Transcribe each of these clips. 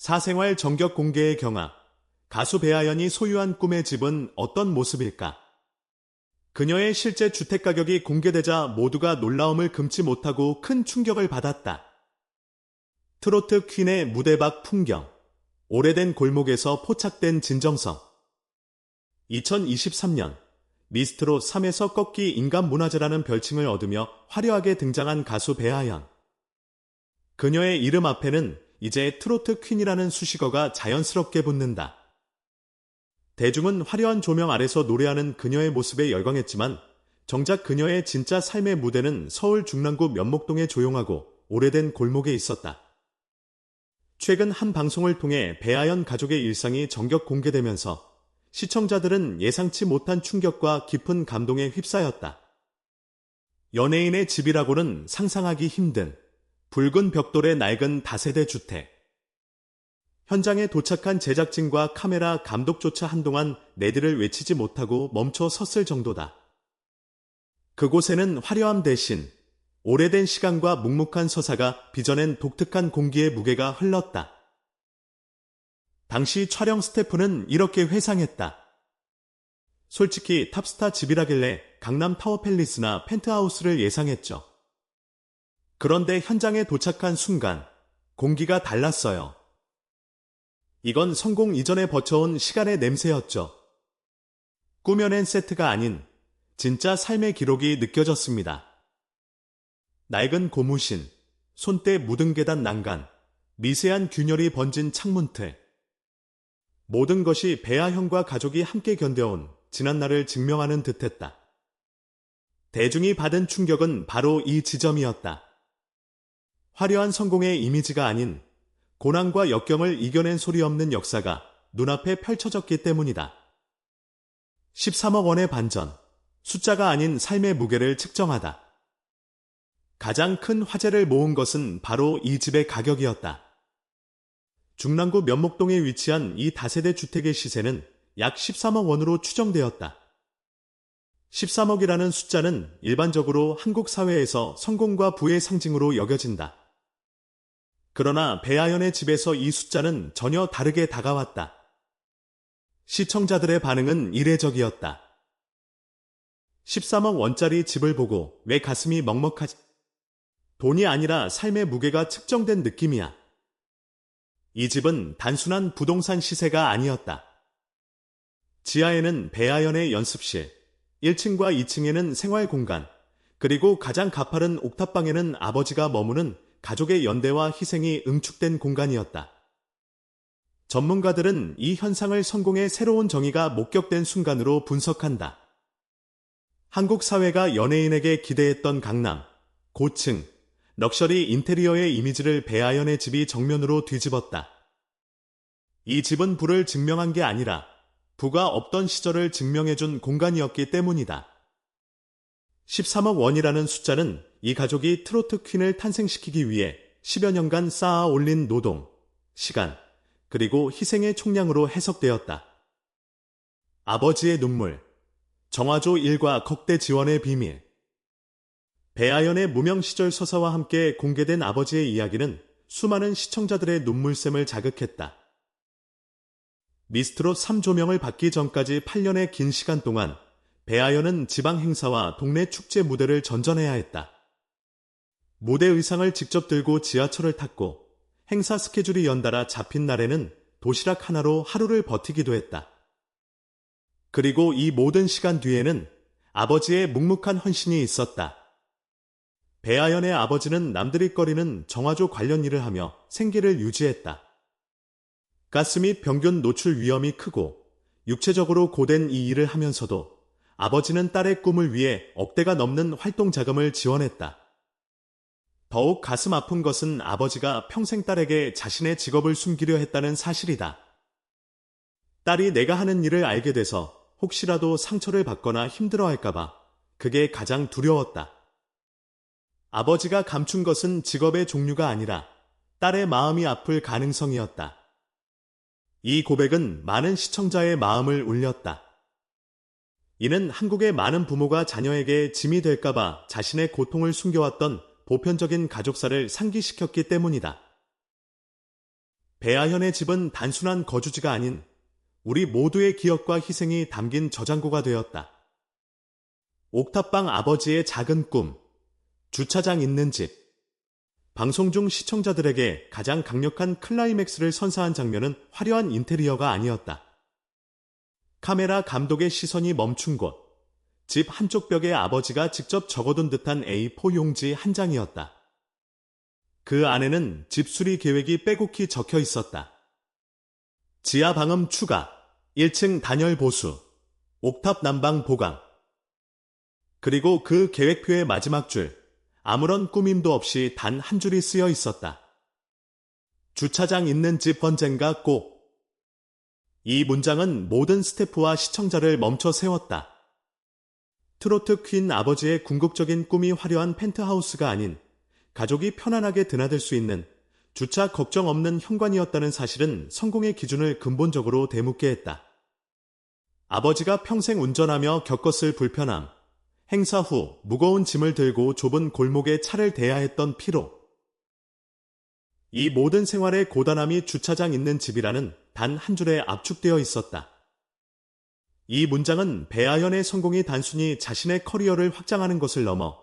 사생활 정격 공개의 경합. 가수 배아연이 소유한 꿈의 집은 어떤 모습일까? 그녀의 실제 주택 가격이 공개되자 모두가 놀라움을 금치 못하고 큰 충격을 받았다. 트로트 퀸의 무대 밖 풍경. 오래된 골목에서 포착된 진정성. 2023년 미스트로 3에서 꺾기 인간 문화재라는 별칭을 얻으며 화려하게 등장한 가수 배아연. 그녀의 이름 앞에는 이제 트로트 퀸이라는 수식어가 자연스럽게 붙는다. 대중은 화려한 조명 아래서 노래하는 그녀의 모습에 열광했지만 정작 그녀의 진짜 삶의 무대는 서울 중랑구 면목동의 조용하고 오래된 골목에 있었다. 최근 한 방송을 통해 배아연 가족의 일상이 정격 공개되면서 시청자들은 예상치 못한 충격과 깊은 감동에 휩싸였다. 연예인의 집이라고는 상상하기 힘든 붉은 벽돌의 낡은 다세대 주택. 현장에 도착한 제작진과 카메라 감독조차 한동안 내들을 외치지 못하고 멈춰 섰을 정도다. 그곳에는 화려함 대신 오래된 시간과 묵묵한 서사가 빚어낸 독특한 공기의 무게가 흘렀다. 당시 촬영 스태프는 이렇게 회상했다. 솔직히 탑스타 집이라길래 강남 타워팰리스나 펜트하우스를 예상했죠. 그런데 현장에 도착한 순간 공기가 달랐어요. 이건 성공 이전에 버텨온 시간의 냄새였죠. 꾸며낸 세트가 아닌 진짜 삶의 기록이 느껴졌습니다. 낡은 고무신, 손때 묻은 계단 난간, 미세한 균열이 번진 창문틀. 모든 것이 배아 형과 가족이 함께 견뎌온 지난날을 증명하는 듯했다. 대중이 받은 충격은 바로 이 지점이었다. 화려한 성공의 이미지가 아닌 고난과 역경을 이겨낸 소리 없는 역사가 눈앞에 펼쳐졌기 때문이다. 13억 원의 반전, 숫자가 아닌 삶의 무게를 측정하다. 가장 큰 화제를 모은 것은 바로 이 집의 가격이었다. 중랑구 면목동에 위치한 이 다세대 주택의 시세는 약 13억 원으로 추정되었다. 13억이라는 숫자는 일반적으로 한국 사회에서 성공과 부의 상징으로 여겨진다. 그러나 배아연의 집에서 이 숫자는 전혀 다르게 다가왔다. 시청자들의 반응은 이례적이었다. 13억 원짜리 집을 보고 왜 가슴이 먹먹하지? 돈이 아니라 삶의 무게가 측정된 느낌이야. 이 집은 단순한 부동산 시세가 아니었다. 지하에는 배아연의 연습실, 1층과 2층에는 생활 공간, 그리고 가장 가파른 옥탑방에는 아버지가 머무는 가족의 연대와 희생이 응축된 공간이었다. 전문가들은 이 현상을 성공의 새로운 정의가 목격된 순간으로 분석한다. 한국 사회가 연예인에게 기대했던 강남, 고층, 럭셔리 인테리어의 이미지를 배아연의 집이 정면으로 뒤집었다. 이 집은 부를 증명한 게 아니라 부가 없던 시절을 증명해준 공간이었기 때문이다. 13억 원이라는 숫자는 이 가족이 트로트 퀸을 탄생시키기 위해 10여 년간 쌓아 올린 노동, 시간, 그리고 희생의 총량으로 해석되었다. 아버지의 눈물, 정화조 일과 걱대 지원의 비밀. 배아연의 무명 시절 서사와 함께 공개된 아버지의 이야기는 수많은 시청자들의 눈물샘을 자극했다. 미스트롯 3조명을 받기 전까지 8년의 긴 시간 동안 배아연은 지방 행사와 동네 축제 무대를 전전해야 했다. 무대 의상을 직접 들고 지하철을 탔고 행사 스케줄이 연달아 잡힌 날에는 도시락 하나로 하루를 버티기도 했다. 그리고 이 모든 시간 뒤에는 아버지의 묵묵한 헌신이 있었다. 배아연의 아버지는 남들이 꺼리는 정화조 관련 일을 하며 생계를 유지했다. 가스 및 병균 노출 위험이 크고 육체적으로 고된 이 일을 하면서도 아버지는 딸의 꿈을 위해 억대가 넘는 활동 자금을 지원했다. 더욱 가슴 아픈 것은 아버지가 평생 딸에게 자신의 직업을 숨기려 했다는 사실이다. 딸이 내가 하는 일을 알게 돼서 혹시라도 상처를 받거나 힘들어할까봐 그게 가장 두려웠다. 아버지가 감춘 것은 직업의 종류가 아니라 딸의 마음이 아플 가능성이었다. 이 고백은 많은 시청자의 마음을 울렸다. 이는 한국의 많은 부모가 자녀에게 짐이 될까봐 자신의 고통을 숨겨왔던 보편적인 가족사를 상기시켰기 때문이다. 배아현의 집은 단순한 거주지가 아닌 우리 모두의 기억과 희생이 담긴 저장고가 되었다. 옥탑방 아버지의 작은 꿈, 주차장 있는 집. 방송 중 시청자들에게 가장 강력한 클라이맥스를 선사한 장면은 화려한 인테리어가 아니었다. 카메라 감독의 시선이 멈춘 곳, 집 한쪽 벽에 아버지가 직접 적어둔 듯한 A4 용지 한 장이었다. 그 안에는 집 수리 계획이 빼곡히 적혀 있었다. 지하 방음 추가, 1층 단열 보수, 옥탑 난방 보강. 그리고 그 계획표의 마지막 줄, 아무런 꾸밈도 없이 단 한 줄이 쓰여 있었다. 주차장 있는 집 언젠가 꼭. 이 문장은 모든 스태프와 시청자를 멈춰 세웠다. 트로트 퀸 아버지의 궁극적인 꿈이 화려한 펜트하우스가 아닌 가족이 편안하게 드나들 수 있는 주차 걱정 없는 현관이었다는 사실은 성공의 기준을 근본적으로 대묻게 했다. 아버지가 평생 운전하며 겪었을 불편함, 행사 후 무거운 짐을 들고 좁은 골목에 차를 대야 했던 피로. 이 모든 생활의 고단함이 주차장 있는 집이라는 단 한 줄에 압축되어 있었다. 이 문장은 배아연의 성공이 단순히 자신의 커리어를 확장하는 것을 넘어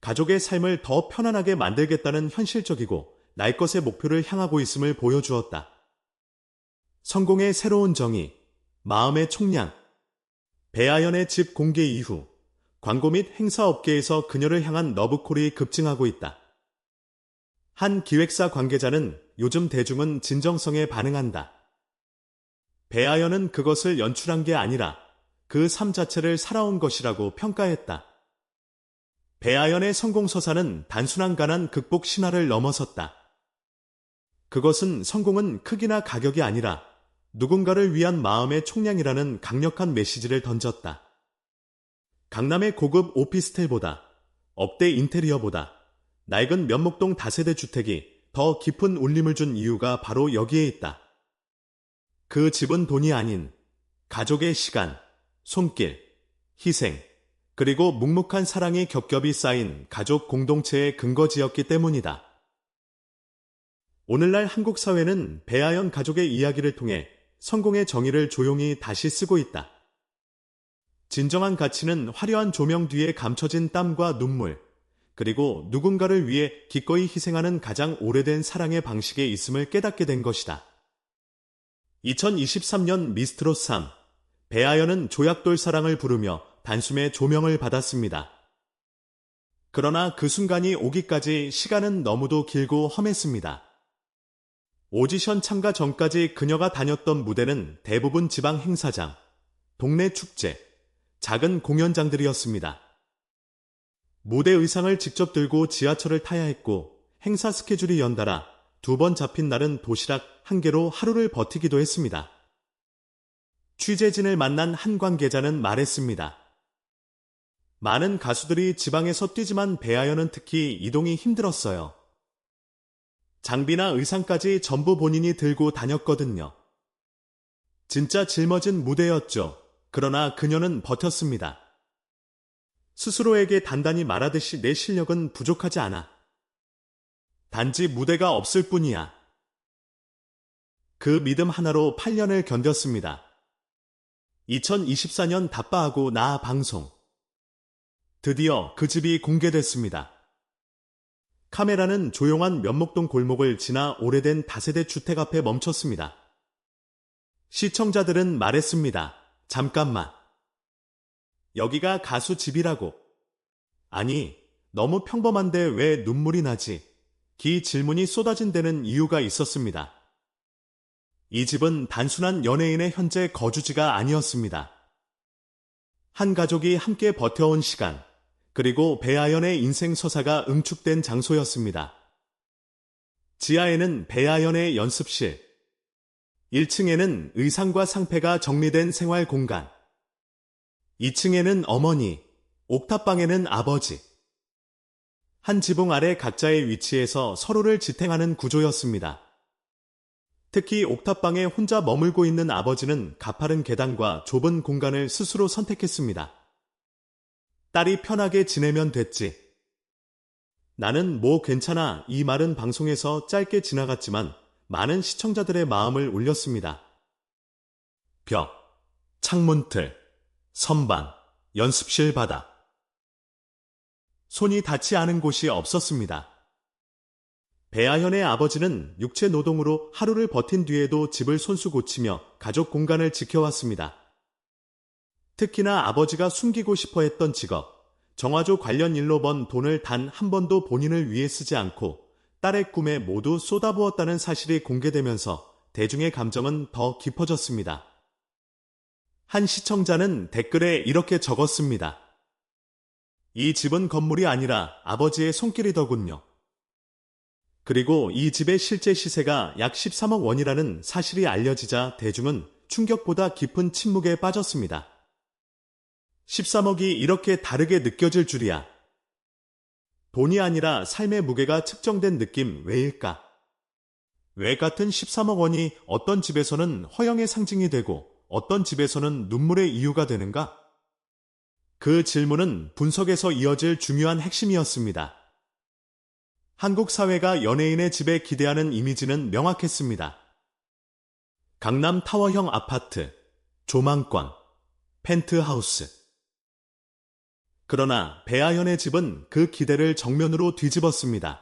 가족의 삶을 더 편안하게 만들겠다는 현실적이고 날 것의 목표를 향하고 있음을 보여주었다. 성공의 새로운 정의, 마음의 총량, 배아연의 집 공개 이후 광고 및 행사 업계에서 그녀를 향한 러브콜이 급증하고 있다. 한 기획사 관계자는 요즘 대중은 진정성에 반응한다. 배아연은 그것을 연출한 게 아니라 그 삶 자체를 살아온 것이라고 평가했다. 배아연의 성공서사는 단순한 가난 극복 신화를 넘어섰다. 그것은 성공은 크기나 가격이 아니라 누군가를 위한 마음의 총량이라는 강력한 메시지를 던졌다. 강남의 고급 오피스텔보다 업대 인테리어보다 낡은 면목동 다세대 주택이 더 깊은 울림을 준 이유가 바로 여기에 있다. 그 집은 돈이 아닌 가족의 시간, 손길, 희생, 그리고 묵묵한 사랑이 겹겹이 쌓인 가족 공동체의 근거지였기 때문이다. 오늘날 한국 사회는 배아연 가족의 이야기를 통해 성공의 정의를 조용히 다시 쓰고 있다. 진정한 가치는 화려한 조명 뒤에 감춰진 땀과 눈물, 그리고 누군가를 위해 기꺼이 희생하는 가장 오래된 사랑의 방식에 있음을 깨닫게 된 것이다. 2023년 미스트롯 3 배아연은 조약돌 사랑을 부르며 단숨에 조명을 받았습니다. 그러나 그 순간이 오기까지 시간은 너무도 길고 험했습니다. 오디션 참가 전까지 그녀가 다녔던 무대는 대부분 지방 행사장, 동네 축제, 작은 공연장들이었습니다. 무대 의상을 직접 들고 지하철을 타야 했고 행사 스케줄이 연달아 두 번 잡힌 날은 도시락 한 개로 하루를 버티기도 했습니다. 취재진을 만난 한 관계자는 말했습니다. 많은 가수들이 지방에서 뛰지만 배아연은 특히 이동이 힘들었어요. 장비나 의상까지 전부 본인이 들고 다녔거든요. 진짜 짊어진 무대였죠. 그러나 그녀는 버텼습니다. 스스로에게 단단히 말하듯이 내 실력은 부족하지 않아. 단지 무대가 없을 뿐이야. 그 믿음 하나로 8년을 견뎠습니다. 2024년 다빠하고 나 방송. 드디어 그 집이 공개됐습니다. 카메라는 조용한 면목동 골목을 지나 오래된 다세대 주택 앞에 멈췄습니다. 시청자들은 말했습니다. 잠깐만. 여기가 가수 집이라고. 아니, 너무 평범한데 왜 눈물이 나지? 기 질문이 쏟아진 데는 이유가 있었습니다. 이 집은 단순한 연예인의 현재 거주지가 아니었습니다. 한 가족이 함께 버텨온 시간, 그리고 배아연의 인생 서사가 응축된 장소였습니다. 지하에는 배아연의 연습실, 1층에는 의상과 상패가 정리된 생활 공간, 2층에는 어머니, 옥탑방에는 아버지. 한 지붕 아래 각자의 위치에서 서로를 지탱하는 구조였습니다. 특히 옥탑방에 혼자 머물고 있는 아버지는 가파른 계단과 좁은 공간을 스스로 선택했습니다. 딸이 편하게 지내면 됐지. 나는 뭐 괜찮아 이 말은 방송에서 짧게 지나갔지만 많은 시청자들의 마음을 울렸습니다. 벽, 창문틀, 선반, 연습실 바닥. 손이 닿지 않은 곳이 없었습니다. 배아현의 아버지는 육체 노동으로 하루를 버틴 뒤에도 집을 손수 고치며 가족 공간을 지켜왔습니다. 특히나 아버지가 숨기고 싶어 했던 직업, 정화조 관련 일로 번 돈을 단 한 번도 본인을 위해 쓰지 않고 딸의 꿈에 모두 쏟아부었다는 사실이 공개되면서 대중의 감정은 더 깊어졌습니다. 한 시청자는 댓글에 이렇게 적었습니다. 이 집은 건물이 아니라 아버지의 손길이더군요. 그리고 이 집의 실제 시세가 약 13억 원이라는 사실이 알려지자 대중은 충격보다 깊은 침묵에 빠졌습니다. 13억이 이렇게 다르게 느껴질 줄이야. 돈이 아니라 삶의 무게가 측정된 느낌 왜일까? 왜 같은 13억 원이 어떤 집에서는 허영의 상징이 되고 어떤 집에서는 눈물의 이유가 되는가? 그 질문은 분석에서 이어질 중요한 핵심이었습니다. 한국 사회가 연예인의 집에 기대하는 이미지는 명확했습니다. 강남 타워형 아파트, 조망권, 펜트하우스. 그러나 배아현의 집은 그 기대를 정면으로 뒤집었습니다.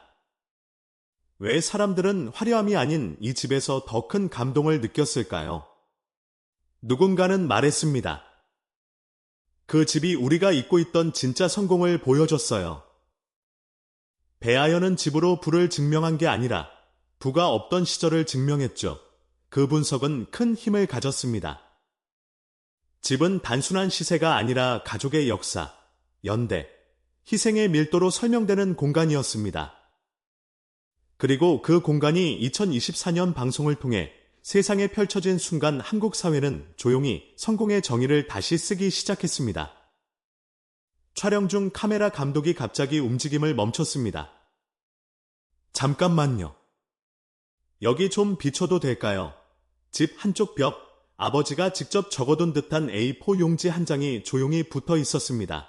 왜 사람들은 화려함이 아닌 이 집에서 더 큰 감동을 느꼈을까요? 누군가는 말했습니다. 그 집이 우리가 잊고 있던 진짜 성공을 보여줬어요. 배아연은 집으로 부를 증명한 게 아니라 부가 없던 시절을 증명했죠. 그 분석은 큰 힘을 가졌습니다. 집은 단순한 시세가 아니라 가족의 역사, 연대, 희생의 밀도로 설명되는 공간이었습니다. 그리고 그 공간이 2024년 방송을 통해 세상에 펼쳐진 순간 한국 사회는 조용히 성공의 정의를 다시 쓰기 시작했습니다. 촬영 중 카메라 감독이 갑자기 움직임을 멈췄습니다. 잠깐만요. 여기 좀 비춰도 될까요? 집 한쪽 벽, 아버지가 직접 적어둔 듯한 A4 용지 한 장이 조용히 붙어 있었습니다.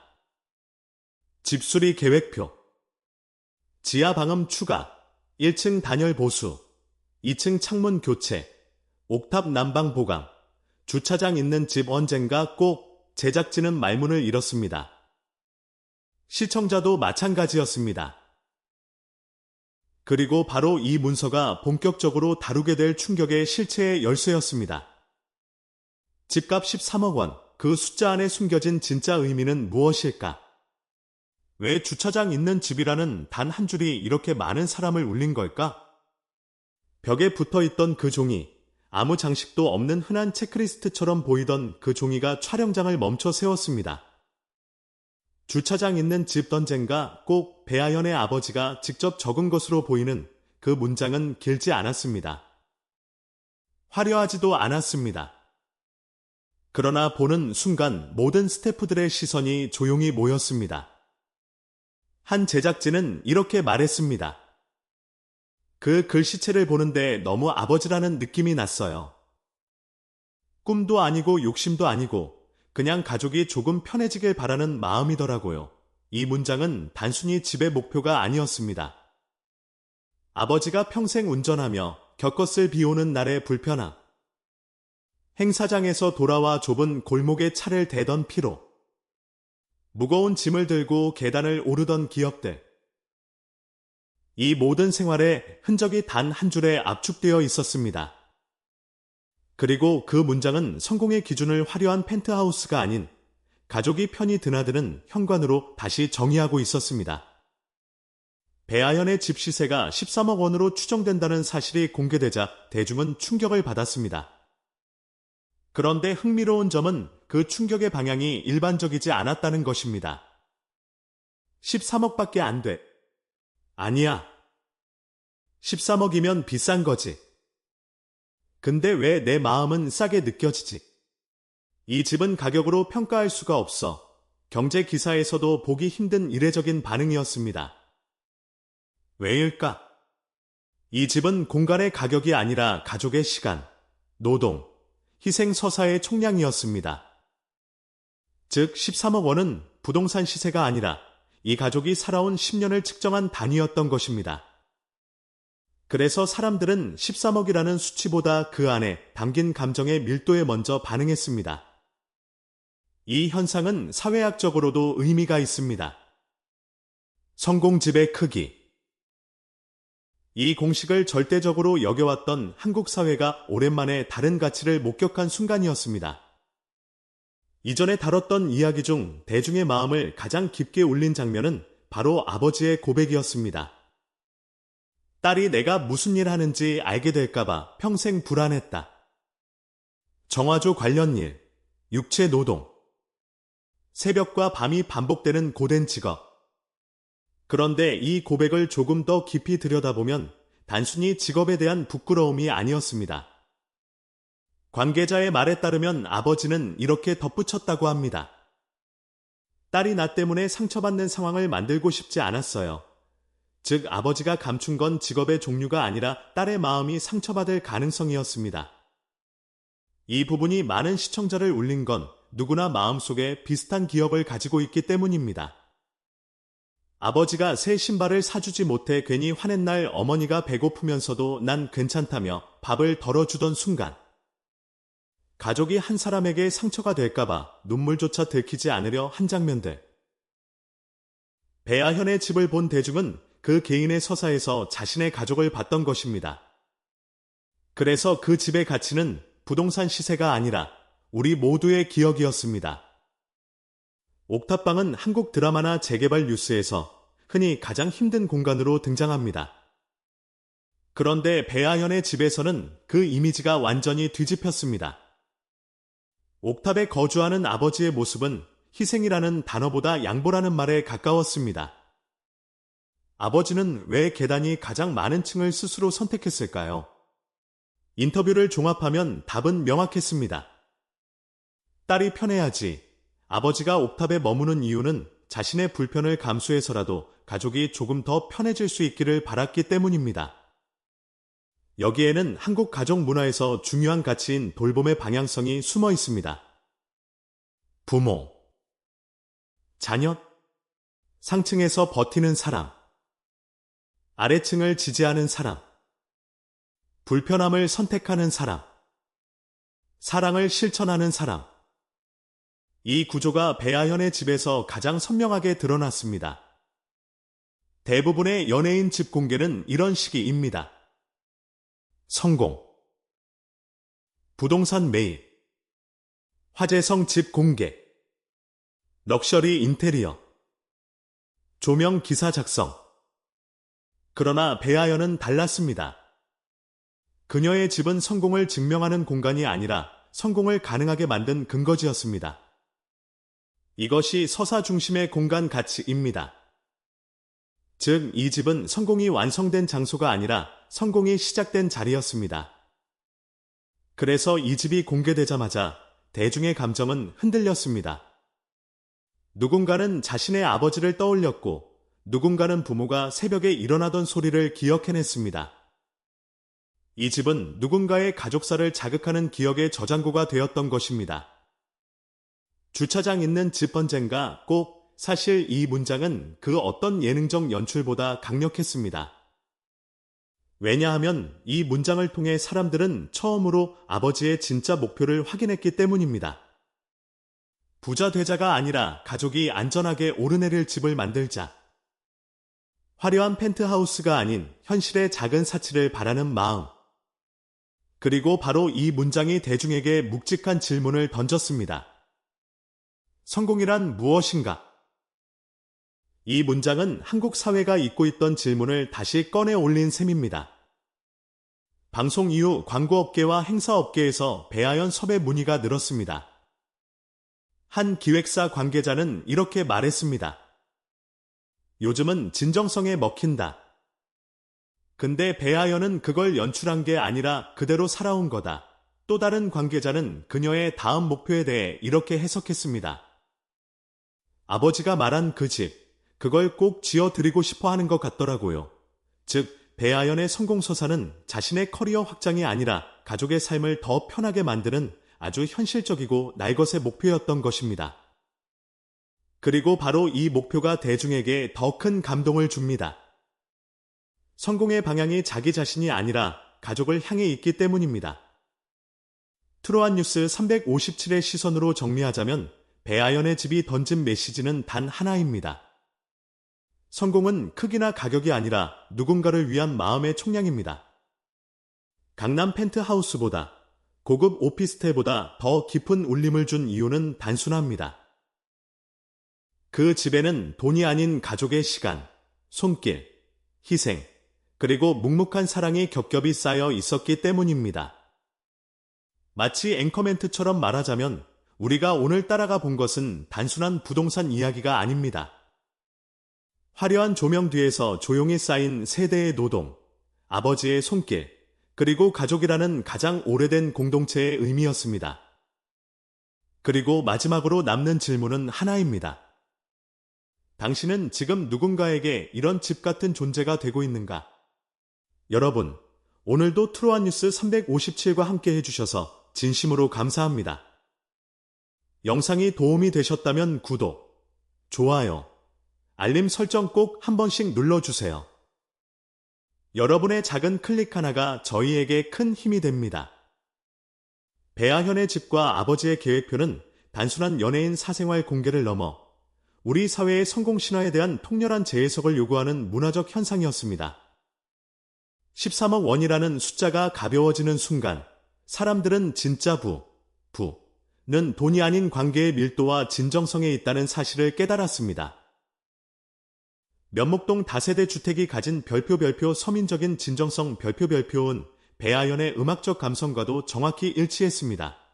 집수리 계획표. 지하 방음 추가. 1층 단열 보수. 2층 창문 교체. 옥탑 난방 보강, 주차장 있는 집 언젠가 꼭 제작진은 말문을 잃었습니다. 시청자도 마찬가지였습니다. 그리고 바로 이 문서가 본격적으로 다루게 될 충격의 실체의 열쇠였습니다. 집값 13억 원, 그 숫자 안에 숨겨진 진짜 의미는 무엇일까? 왜 주차장 있는 집이라는 단 한 줄이 이렇게 많은 사람을 울린 걸까? 벽에 붙어 있던 그 종이 아무 장식도 없는 흔한 체크리스트처럼 보이던 그 종이가 촬영장을 멈춰 세웠습니다. 주차장 있는 집 던젠가 꼭 배아연의 아버지가 직접 적은 것으로 보이는 그 문장은 길지 않았습니다. 화려하지도 않았습니다. 그러나 보는 순간 모든 스태프들의 시선이 조용히 모였습니다. 한 제작진은 이렇게 말했습니다. 그 글씨체를 보는데 너무 아버지라는 느낌이 났어요. 꿈도 아니고 욕심도 아니고 그냥 가족이 조금 편해지길 바라는 마음이더라고요. 이 문장은 단순히 집의 목표가 아니었습니다. 아버지가 평생 운전하며 겪었을 비 오는 날의 불편함. 행사장에서 돌아와 좁은 골목에 차를 대던 피로. 무거운 짐을 들고 계단을 오르던 기억들. 이 모든 생활에 흔적이 단 한 줄에 압축되어 있었습니다. 그리고 그 문장은 성공의 기준을 화려한 펜트하우스가 아닌 가족이 편히 드나드는 현관으로 다시 정의하고 있었습니다. 배아연의 집 시세가 13억 원으로 추정된다는 사실이 공개되자 대중은 충격을 받았습니다. 그런데 흥미로운 점은 그 충격의 방향이 일반적이지 않았다는 것입니다. 13억밖에 안 돼. 아니야. 13억이면 비싼 거지. 근데 왜 내 마음은 싸게 느껴지지? 이 집은 가격으로 평가할 수가 없어. 경제 기사에서도 보기 힘든 이례적인 반응이었습니다. 왜일까? 이 집은 공간의 가격이 아니라 가족의 시간, 노동, 희생 서사의 총량이었습니다. 즉 13억 원은 부동산 시세가 아니라 이 가족이 살아온 10년을 측정한 단위였던 것입니다. 그래서 사람들은 13억이라는 수치보다 그 안에 담긴 감정의 밀도에 먼저 반응했습니다. 이 현상은 사회학적으로도 의미가 있습니다. 성공 집의 크기. 이 공식을 절대적으로 여겨왔던 한국 사회가 오랜만에 다른 가치를 목격한 순간이었습니다. 이전에 다뤘던 이야기 중 대중의 마음을 가장 깊게 울린 장면은 바로 아버지의 고백이었습니다. 딸이 내가 무슨 일 하는지 알게 될까봐 평생 불안했다. 정화조 관련 일, 육체 노동, 새벽과 밤이 반복되는 고된 직업. 그런데 이 고백을 조금 더 깊이 들여다보면 단순히 직업에 대한 부끄러움이 아니었습니다. 관계자의 말에 따르면 아버지는 이렇게 덧붙였다고 합니다. 딸이 나 때문에 상처받는 상황을 만들고 싶지 않았어요. 즉, 아버지가 감춘 건 직업의 종류가 아니라 딸의 마음이 상처받을 가능성이었습니다. 이 부분이 많은 시청자를 울린 건 누구나 마음속에 비슷한 기억을 가지고 있기 때문입니다. 아버지가 새 신발을 사주지 못해 괜히 화낸 날 어머니가 배고프면서도 난 괜찮다며 밥을 덜어주던 순간. 가족이 한 사람에게 상처가 될까봐 눈물조차 들키지 않으려 한 장면들. 배아현의 집을 본 대중은 그 개인의 서사에서 자신의 가족을 봤던 것입니다. 그래서 그 집의 가치는 부동산 시세가 아니라 우리 모두의 기억이었습니다. 옥탑방은 한국 드라마나 재개발 뉴스에서 흔히 가장 힘든 공간으로 등장합니다. 그런데 배아현의 집에서는 그 이미지가 완전히 뒤집혔습니다. 옥탑에 거주하는 아버지의 모습은 희생이라는 단어보다 양보라는 말에 가까웠습니다. 아버지는 왜 계단이 가장 많은 층을 스스로 선택했을까요? 인터뷰를 종합하면 답은 명확했습니다. 딸이 편해야지. 아버지가 옥탑에 머무는 이유는 자신의 불편을 감수해서라도 가족이 조금 더 편해질 수 있기를 바랐기 때문입니다. 여기에는 한국 가족 문화에서 중요한 가치인 돌봄의 방향성이 숨어 있습니다. 부모, 자녀, 상층에서 버티는 사람, 아래층을 지지하는 사람, 불편함을 선택하는 사람, 사랑을 실천하는 사람, 이 구조가 배아현의 집에서 가장 선명하게 드러났습니다. 대부분의 연예인 집 공개는 이런 시기입니다. 성공. 부동산 매입. 화재성 집 공개. 럭셔리 인테리어. 조명 기사 작성 그러나 배아연은 달랐습니다. 그녀의 집은 성공을 증명하는 공간이 아니라 성공을 가능하게 만든 근거지였습니다. 이것이 서사 중심의 공간 가치입니다. 즉, 이 집은 성공이 완성된 장소가 아니라 성공이 시작된 자리였습니다. 그래서 이 집이 공개되자마자 대중의 감정은 흔들렸습니다. 누군가는 자신의 아버지를 떠올렸고, 누군가는 부모가 새벽에 일어나던 소리를 기억해냈습니다. 이 집은 누군가의 가족사를 자극하는 기억의 저장고가 되었던 것입니다. 주차장 있는 집 언젠가 꼭 사실 이 문장은 그 어떤 예능적 연출보다 강력했습니다. 왜냐하면 이 문장을 통해 사람들은 처음으로 아버지의 진짜 목표를 확인했기 때문입니다. 부자 되자가 아니라 가족이 안전하게 오르내릴 집을 만들자. 화려한 펜트하우스가 아닌 현실의 작은 사치를 바라는 마음. 그리고 바로 이 문장이 대중에게 묵직한 질문을 던졌습니다. 성공이란 무엇인가? 이 문장은 한국 사회가 잊고 있던 질문을 다시 꺼내 올린 셈입니다. 방송 이후 광고업계와 행사업계에서 배아연 섭외 문의가 늘었습니다. 한 기획사 관계자는 이렇게 말했습니다. 요즘은 진정성에 먹힌다. 근데 배아연은 그걸 연출한 게 아니라 그대로 살아온 거다. 또 다른 관계자는 그녀의 다음 목표에 대해 이렇게 해석했습니다. 아버지가 말한 그 집, 그걸 꼭 지어드리고 싶어 하는 것 같더라고요. 즉, 배아연의 성공서사는 자신의 커리어 확장이 아니라 가족의 삶을 더 편하게 만드는 아주 현실적이고 날것의 목표였던 것입니다. 그리고 바로 이 목표가 대중에게 더 큰 감동을 줍니다. 성공의 방향이 자기 자신이 아니라 가족을 향해 있기 때문입니다. 트로안 뉴스 357의 시선으로 정리하자면 배아연의 집이 던진 메시지는 단 하나입니다. 성공은 크기나 가격이 아니라 누군가를 위한 마음의 총량입니다. 강남 펜트하우스보다 고급 오피스텔보다 더 깊은 울림을 준 이유는 단순합니다. 그 집에는 돈이 아닌 가족의 시간, 손길, 희생, 그리고 묵묵한 사랑이 겹겹이 쌓여 있었기 때문입니다. 마치 앵커멘트처럼 말하자면 우리가 오늘 따라가 본 것은 단순한 부동산 이야기가 아닙니다. 화려한 조명 뒤에서 조용히 쌓인 세대의 노동, 아버지의 손길, 그리고 가족이라는 가장 오래된 공동체의 의미였습니다. 그리고 마지막으로 남는 질문은 하나입니다. 당신은 지금 누군가에게 이런 집 같은 존재가 되고 있는가? 여러분, 오늘도 트로한 뉴스 357과 함께 해주셔서 진심으로 감사합니다. 영상이 도움이 되셨다면 구독, 좋아요, 알림 설정 꼭 한 번씩 눌러주세요. 여러분의 작은 클릭 하나가 저희에게 큰 힘이 됩니다. 배아현의 집과 아버지의 계획표는 단순한 연예인 사생활 공개를 넘어 우리 사회의 성공 신화에 대한 통렬한 재해석을 요구하는 문화적 현상이었습니다. 13억 원이라는 숫자가 가벼워지는 순간 사람들은 진짜 부, 부는 돈이 아닌 관계의 밀도와 진정성에 있다는 사실을 깨달았습니다. 면목동 다세대 주택이 가진 별표 별표 서민적인 진정성 별표 별표은 배아연의 음악적 감성과도 정확히 일치했습니다.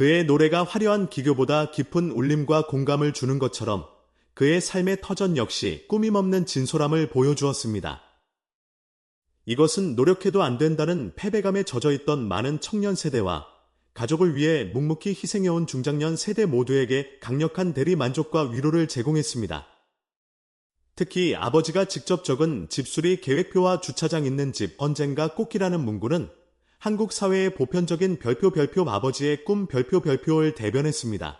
그의 노래가 화려한 기교보다 깊은 울림과 공감을 주는 것처럼 그의 삶의 터전 역시 꾸밈없는 진솔함을 보여주었습니다. 이것은 노력해도 안 된다는 패배감에 젖어 있던 많은 청년 세대와 가족을 위해 묵묵히 희생해온 중장년 세대 모두에게 강력한 대리 만족과 위로를 제공했습니다. 특히 아버지가 직접 적은 집수리 계획표와 주차장 있는 집 언젠가 꼭이라는 문구는 한국 사회의 보편적인 별표 별표 아버지의 꿈 별표 별표를 대변했습니다.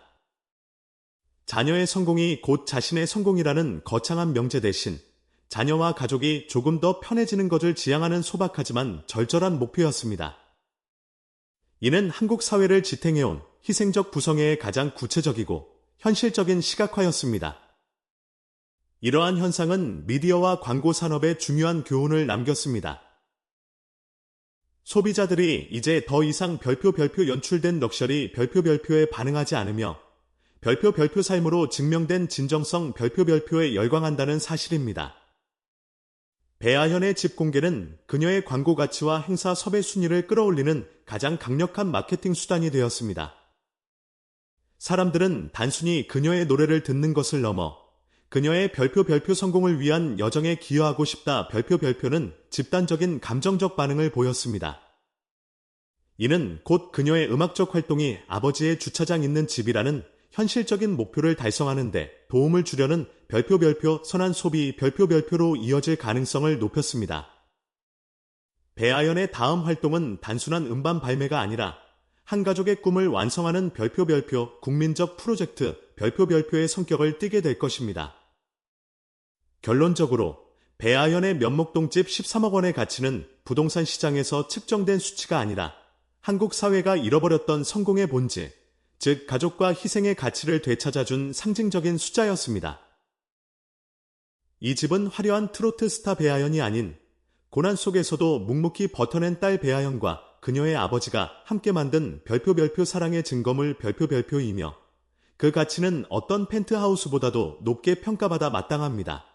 자녀의 성공이 곧 자신의 성공이라는 거창한 명제 대신 자녀와 가족이 조금 더 편해지는 것을 지향하는 소박하지만 절절한 목표였습니다. 이는 한국 사회를 지탱해온 희생적 구성의 가장 구체적이고 현실적인 시각화였습니다. 이러한 현상은 미디어와 광고 산업에 중요한 교훈을 남겼습니다. 소비자들이 이제 더 이상 별표 별표 연출된 럭셔리 별표 별표에 반응하지 않으며 별표 별표 삶으로 증명된 진정성 별표 별표에 열광한다는 사실입니다. 배아현의 집 공개는 그녀의 광고 가치와 행사 섭외 순위를 끌어올리는 가장 강력한 마케팅 수단이 되었습니다. 사람들은 단순히 그녀의 노래를 듣는 것을 넘어 그녀의 별표 별표 성공을 위한 여정에 기여하고 싶다 별표 별표는 집단적인 감정적 반응을 보였습니다. 이는 곧 그녀의 음악적 활동이 아버지의 주차장 있는 집이라는 현실적인 목표를 달성하는데 도움을 주려는 별표 별표 선한 소비 별표 별표로 이어질 가능성을 높였습니다. 배아연의 다음 활동은 단순한 음반 발매가 아니라 한 가족의 꿈을 완성하는 별표 별표 국민적 프로젝트 별표 별표의 성격을 띠게 될 것입니다. 결론적으로 배아현의 면목동집 13억 원의 가치는 부동산 시장에서 측정된 수치가 아니라 한국 사회가 잃어버렸던 성공의 본질, 즉 가족과 희생의 가치를 되찾아준 상징적인 숫자였습니다. 이 집은 화려한 트로트 스타 배아현이 아닌 고난 속에서도 묵묵히 버텨낸 딸 배아현과 그녀의 아버지가 함께 만든 별표 별표 사랑의 증거물 별표 별표이며 그 가치는 어떤 펜트하우스보다도 높게 평가받아 마땅합니다.